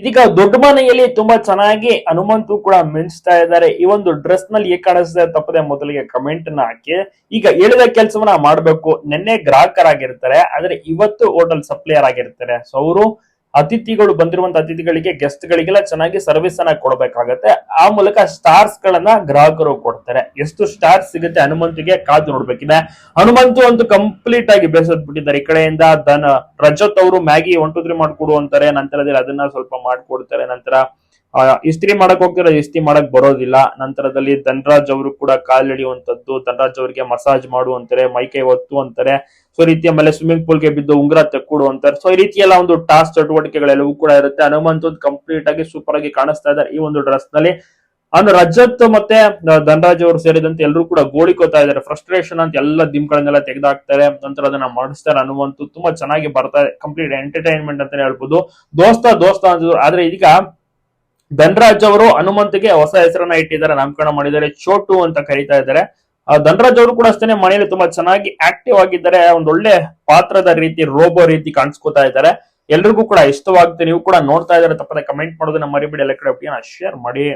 ಇದೀಗ ದೊಡ್ಡ ಮನೆಯಲ್ಲಿ ತುಂಬಾ ಚೆನ್ನಾಗಿ ಹನುಮಂತು ಕೂಡ ಮಿಂಚ್ತಾ ಇದ್ದಾರೆ. ಈ ಒಂದು ಡ್ರೆಸ್ನಲ್ಲಿ ಏ ಕಾಣಿಸ್ತಾ ತಪ್ಪದೆ ಮೊದಲಿಗೆ ಕಮೆಂಟ್ನ ಹಾಕಿ. ಈಗ ಹೇಳಿದ ಕೆಲಸವನ್ನ ಮಾಡ್ಬೇಕು. ನಿನ್ನೆ ಗ್ರಾಹಕರಾಗಿರ್ತಾರೆ, ಆದ್ರೆ ಇವತ್ತು ಹೋಟೆಲ್ ಸಪ್ಲೈಯರ್ ಆಗಿರ್ತಾರೆ. ಸೊ ಅವರು ಅತಿಥಿಗಳು ಬಂದಿರುವಂತ ಅತಿಥಿಗಳಿಗೆ ಗೆಸ್ಟ್ ಗಳಿಗೆಲ್ಲ ಚೆನ್ನಾಗಿ ಸರ್ವಿಸ್ ಅನ್ನ ಕೊಡಬೇಕಾಗತ್ತೆ. ಆ ಮೂಲಕ ಸ್ಟಾರ್ಸ್ ಗಳನ್ನ ಗ್ರಾಹಕರು ಕೊಡ್ತಾರೆ. ಎಷ್ಟು ಸ್ಟಾರ್ಸ್ ಸಿಗುತ್ತೆ ಹನುಮಂತಿಗೆ ಕಾದು ನೋಡ್ಬೇಕಿದೆ. ಹನುಮಂತು ಒಂದು ಕಂಪ್ಲೀಟ್ ಆಗಿ ಬೇಸತ್ ಬಿಟ್ಟಿದ್ದಾರೆ. ಈ ಕಡೆಯಿಂದ ದನ, ರಜತ್ ಅವರು ಮ್ಯಾಗಿ ಒನ್ ಟು ತ್ರೀ ಮಾಡ್ಕೊಡು ಅಂತಾರೆ. ನಂತರದಲ್ಲಿ ಅದನ್ನ ಸ್ವಲ್ಪ ಮಾಡ್ಕೊಡ್ತಾರೆ. ನಂತರ ಇಸ್ತ್ರಿ ಮಾಡಕ್ ಹೋಗ್ತಿರೋ ಇಸ್ತ್ರಿ ಮಾಡಕ್ ಬರೋದಿಲ್ಲ. ನಂತರದಲ್ಲಿ ಧನ್ರಾಜ್ ಅವರು ಕೂಡ ಕಾಲ್ ಹಿಡಿಯುವಂತದ್ದು ಧನ್ರಾಜ್ ಅವರಿಗೆ ಮಸಾಜ್ ಮಾಡು ಅಂತಾರೆ ಮೈಕೈ ಒತ್ತು ಅಂತಾರೆ. ಸೊ, ಈ ರೀತಿ ಆಮೇಲೆ ಸ್ವಿಮ್ಮಿಂಗ್ ಪೂಲ್ಗೆ ಬಿದ್ದು ಉಂಗುರ ತೆಕ್ಕೊಡು ಅಂತಾರೆ ಸೊ, ಈ ರೀತಿಯೆಲ್ಲ ಒಂದು ಟಾಸ್ಕ್ ಚಟುವಟಿಕೆಗಳೆಲ್ಲವೂ ಕೂಡ ಇರುತ್ತೆ. ಹನುಮಂತು ಕಂಪ್ಲೀಟ್ ಆಗಿ ಸೂಪರ್ ಆಗಿ ಕಾಣಿಸ್ತಾ ಇದ್ದಾರೆ ಈ ಒಂದು ಡ್ರೆಸ್ನಲ್ಲಿ. ಅಂದ್ರೆ ರಜತ್ ಮತ್ತೆ ಧನರಾಜ್ ಅವರು ಸೇರಿದಂತೆ ಎಲ್ಲರೂ ಕೂಡ ಗೋಳಿಕೋತಾ ಇದ್ದಾರೆ. ಫ್ರಸ್ಟ್ರೇಷನ್ ಅಂತ ಎಲ್ಲ ದಿಮ್ಗಳನ್ನೆಲ್ಲ ತೆಗೆದಾಕ್ತಾರೆ. ನಂತರ ಅದನ್ನ ಮಾಡಿಸ್ತಾರೆ ಹನುಮಂತು. ತುಂಬಾ ಚೆನ್ನಾಗಿ ಬರ್ತಾ ಇದೆ. ಕಂಪ್ಲೀಟ್ ಎಂಟರ್ಟೈನ್ಮೆಂಟ್ ಅಂತಾನೆ ಹೇಳ್ಬೋದು. ದೋಸ್ತ ದೋಸ್ತ ಅಂತ ಆದ್ರೆ ಇದೀಗ ಧನರಾಜ್ ಅವರು ಹನುಮಂತಿಗೆ ಹೊಸ ಹೆಸರನ್ನ ಇಟ್ಟಿದ್ದಾರೆ, ನಾಮಕರಣ ಮಾಡಿದ್ದಾರೆ ಚೋಟು ಅಂತ ಕರೀತಾ ಇದ್ದಾರೆ. ಧನರಾಜ್ ಅವರು ಕೂಡ ಅಷ್ಟೇ ಮನೆಯಲ್ಲಿ ತುಂಬಾ ಚೆನ್ನಾಗಿ ಆಕ್ಟಿವ್ ಆಗಿದ್ದಾರೆ, ಒಂದ್ ಒಳ್ಳೆ ಪಾತ್ರದ ರೀತಿ, ರೋಬೋ ರೀತಿ ಕಾಣಿಸ್ಕೋತಾ ಇದ್ದಾರೆ. ಎಲ್ರಿಗೂ ಕೂಡ ಇಷ್ಟವಾಗುತ್ತೆ, ನೀವು ಕೂಡ ನೋಡ್ತಾ ಇದ್ದಾರೆ, ತಪ್ಪದೆ ಕಮೆಂಟ್ ಮಾಡೋದನ್ನ ಮರಿಬೇಡಿ, ಎಲ್ಲ ಕಡೆ ಶೇರ್ ಮಾಡಿ.